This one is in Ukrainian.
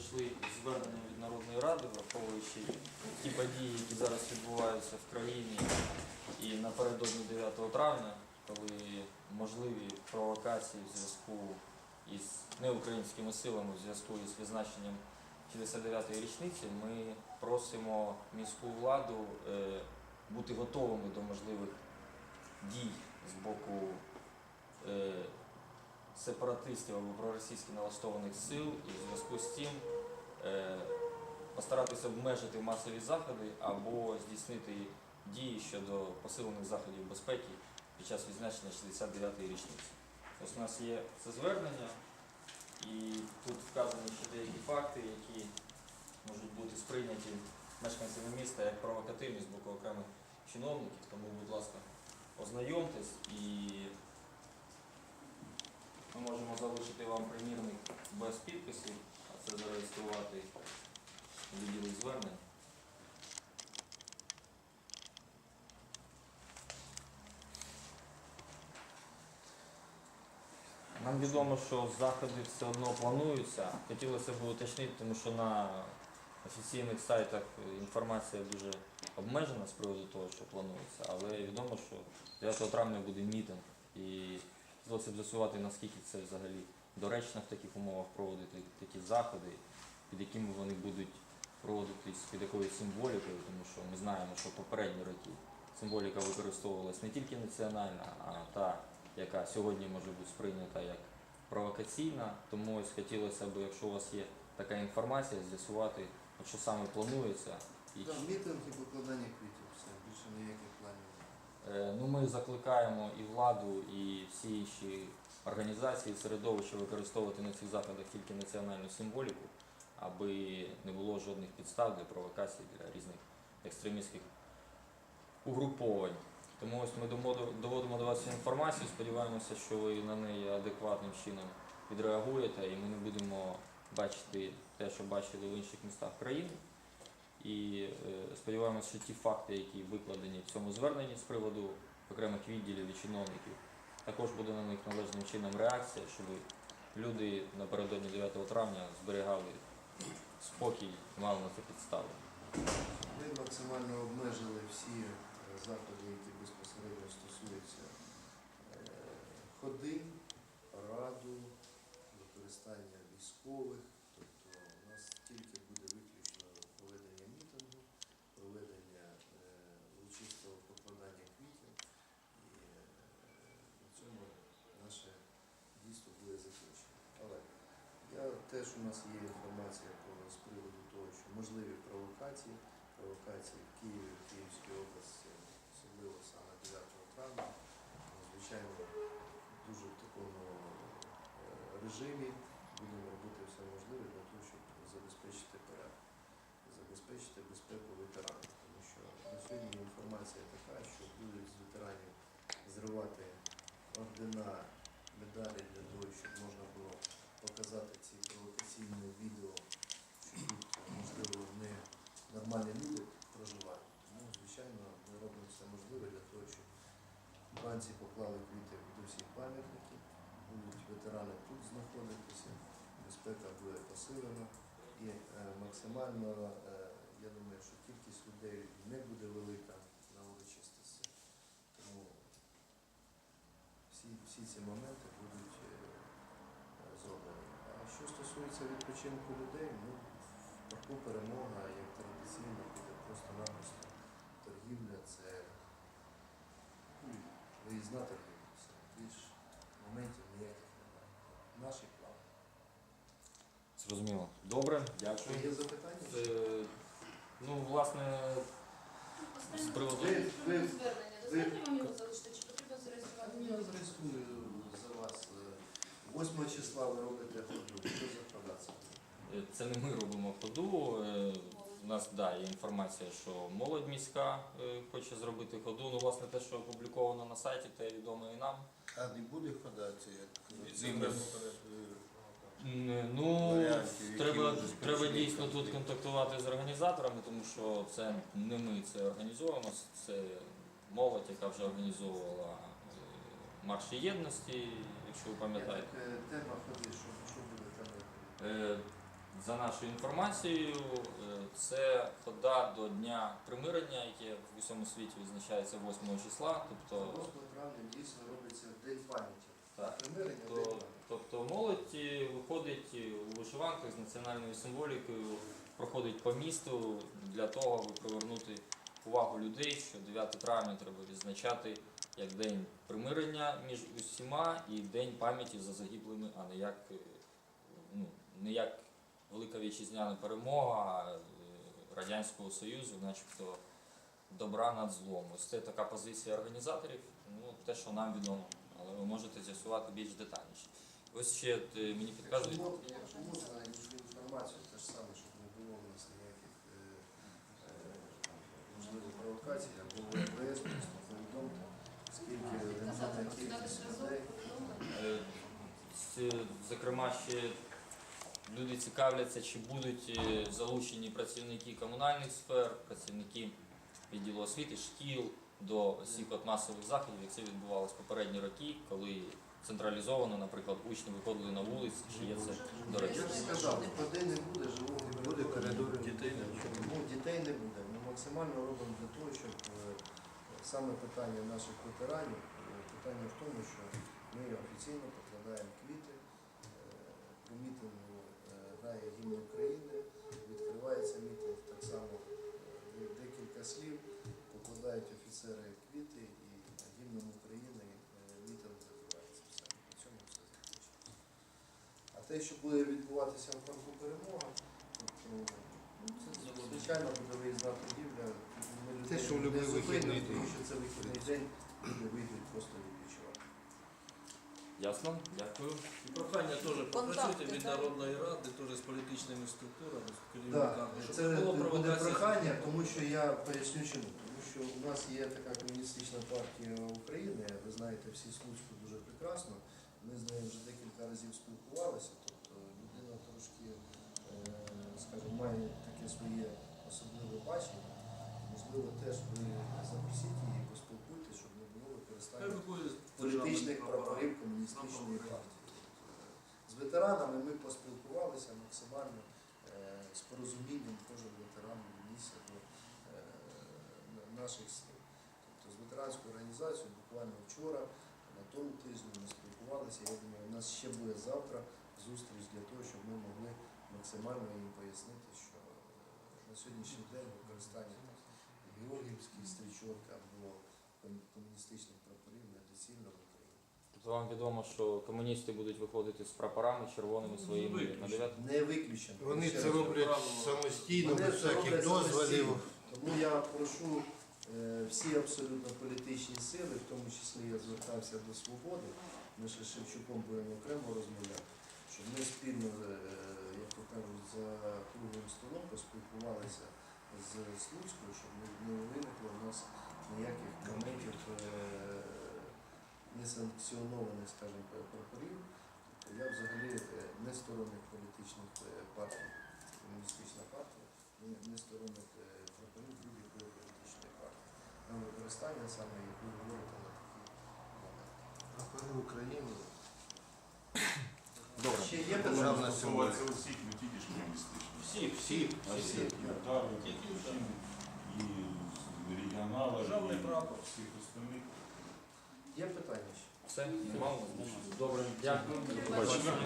прийшли звернення від Народної Ради, враховуючи ті події, які зараз відбуваються в країні і напередодні 9 травня, коли можливі провокації в зв'язку із неукраїнськими силами, в зв'язку із відзначенням 69-ї річниці, ми просимо міську владу е, бути готовими до можливих дій з боку е, сепаратистів або проросійськи налаштованих сил і в зв'язку з цим е, постаратися обмежити масові заходи або здійснити дії щодо посилених заходів безпеки під час відзначення 69-ї річниці. Ось у нас є це звернення, і тут вказані ще деякі факти, які можуть бути сприйняті мешканцями міста як провокативні з боку окремих чиновників. Тому, будь ласка, ознайомтесь і ми можемо залишити вам примірник без підписів, це зареєструвати у відділі звернень. Нам відомо, що заходи все одно плануються. Хотілося б уточнити, тому що на офіційних сайтах інформація дуже обмежена з приводу того, що планується, але відомо, що 9 травня буде мітинг і б з'ясувати, наскільки це взагалі доречно в таких умовах проводити такі заходи, під якими вони будуть проводитись під якоюсь символікою, тому що ми знаємо, що попередні роки символіка використовувалась не тільки національна, а та, яка сьогодні може бути сприйнята як провокаційна. Тому ось хотілося б, якщо у вас є така інформація, з'ясувати, що саме планується. І Да, мітинг і покладання квітів, все, більше ніяких планів. Е, Ну, ми закликаємо і владу, і всі інші організації, середовища використовувати на цих заходах тільки національну символіку, аби не було жодних підстав для провокацій для різних екстремістських угруповань. Тому ось ми доводимо до вас інформацію, сподіваємося, що ви на неї адекватним чином відреагуєте, і ми не будемо бачити те, що бачили в інших містах країни. І е, сподіваємося, що ті факти, які викладені в цьому зверненні з приводу окремих відділів і чиновників, також буде на них належним чином реакція, щоб люди напередодні 9 травня зберігали спокій мали на це підстави. Ми максимально обмежили всі е, заходи, які безпосередньо стосуються е, ходи, параду, використання військових. Тобто у нас тільки буде виключно проведення мітингу, проведення е, урочистого покладання квітів. І е, на цьому наше дійство буде закінчено. Але теж у нас є інформація з приводу того, що можливі провокації, провокації в Києві, в Київській області, особливо саме 9 травня, Ну, звичайно, дуже в такому е, режимі будемо робити все можливе для того, щоб забезпечити порядок, забезпечити безпеку ветеранів. Тому що на сьогодні інформація така, що будуть з ветеранів зривати ордена, медалі для того, щоб можна було показати ці провокаційні відео, що тут, можливо, не нормальні люди проживають. Тому, звичайно, ми робимо все можливе для того, щоб вранці поклали квіти до всіх пам'ятників, будуть ветерани тут знаходитися, безпека буде посилена і е, максимально, е, я думаю, що кількість людей не буде велика на урочистості. Тому всі, всі ці моменти будуть е, е, зроблені. А що відпочинку людей, ну, в парку перемога, як традиційно, буде просто-напросто торгівля, це ну, виїзна торгівля. Все. Більш моментів ніяких немає. Наші плани. Зрозуміло. Добре, дякую. є запитання, Е, Ну, власне, з приводу. Ви- ви- звернення. Достатньо вам його залишити, чи потрібно зареєструвати? я зареєструю за вас. е, 8 числа ви робите ходу. Що за продація? Е, Це не ми робимо ходу. е, У нас да, є інформація, що молодь міська е, хоче зробити ходу. Ну, власне, те, що опубліковано на сайті, те відомо і нам. А не буде ходати, як Ні, Ну, треба, треба дійсно тут контактувати з організаторами, тому що це не ми це організовуємо, це молодь, яка вже організовувала е, марші єдності, якщо ви пам'ятаєте. Як, е, Тема ходи, що, що буде там? За нашою інформацією, е, це хода до Дня примирення, яке в усьому світі відзначається 8 числа. Тобто, 8 травня дійсно робиться День пам'яті. так, Примирення День пам'яті. тобто молодь е, виходить е, у вишиванках з національною символікою, проходить по місту для того, аби привернути увагу людей, що 9 травня треба відзначати як день примирення між усіма і день пам'яті за загиблими, а не як, ну, не як велика вітчизняна перемога е, Радянського Союзу, начебто добра над злом. Ось це така позиція організаторів, ну, те, що нам відомо, але ви можете з'ясувати більш детальніше. Ось ще е, мені підказують. Якщо мож- можна інформацію, те ж саме, щоб не було у нас ніяких е, можливо провокацій або ВПС, просто повідомте, скільки кількість людей. Зокрема, ще люди цікавляться, чи будуть е, залучені працівники комунальних сфер, працівники відділу освіти, шкіл до всіх от масових заходів, як це відбувалося попередні роки, коли централізовано, наприклад, учні виходили на вулиці, чи є це до речі. Я ж сказав, води не буде, живого Не буде коридору, дітей не буде. Ну, дітей не буде. Ми максимально робимо для того, щоб е, саме питання наших ветеранів, е, питання в тому, що ми офіційно покладаємо квіти, е, грає гімн України, відкривається мітинг так само е, декілька слів, покладають офіцери квіти і гімном України е, мітинг закривається. Все. На цьому все закінчується. А те, що буде відбуватися в парку перемога, тобто, ну, це звичайно буде виїзна торгівля. Те, що в любий вихідний тому що це вихідний день, люди вийдуть просто відпочивати. Ясно? Дякую. І прохання теж попрацюйте від народної ради, теж з політичними структурами, з керівниками, щоб це було буде прохання, тому що я поясню чому. Тому що у нас є така комуністична партія України, ви знаєте всі Слуцьку дуже прекрасно. Ми з нею вже декілька разів спілкувалися. Тобто людина трошки, е, скажімо, має таке своє особливе бачення. Можливо, теж ви запросіть її, поспілкуйтесь, щоб не було Хай використання виходять політичних державні прапорів комуністичної прапори. партії. З ветеранами ми поспілкувалися максимально е, з порозумінням, кожен ветеран віднісся до е, наших сил. Тобто з ветеранською організацією буквально вчора, на тому тижні ми спілкувалися. Я думаю, у нас ще буде завтра зустріч для того, щоб ми могли максимально їм пояснити, що е, на сьогоднішній день використання там, георгіївських стрічок або комуністичних прапорів недоцільно вам відомо, що комуністи будуть виходити з прапорами червоними Ну, своїми на виключно. 9 Не виключено. Вони це роблять самостійно, Вони без це всяких роблять дозволів. самостійно. Тому я прошу е, всі абсолютно політичні сили, в тому числі я звертався до свободи. Ми ще з Шевчуком будемо окремо розмовляти, щоб ми спільно, е, як то кажуть, за круглим столом поспілкувалися з Слуцькою, щоб не, не виникло в нас ніяких моментів е, несанкціонованих, скажімо, прапорів. Тобто я взагалі е, не сторонник політичних е, партій, комуністична партія, не, не сторонник е, прапорів будь-якої політичної партії. На використання саме, як ви говорите, на такі моменти. Прапори України. Добре. Ще є? Державна Стосуватися усіх, не тільки ж комуністичних. Всі, Всі. А Всі, всі Тільки всі, і регіонали, Державний і прапор. всіх остальних. Є питання ще? все, мало. Добре, дякую. До Побачення. побачення.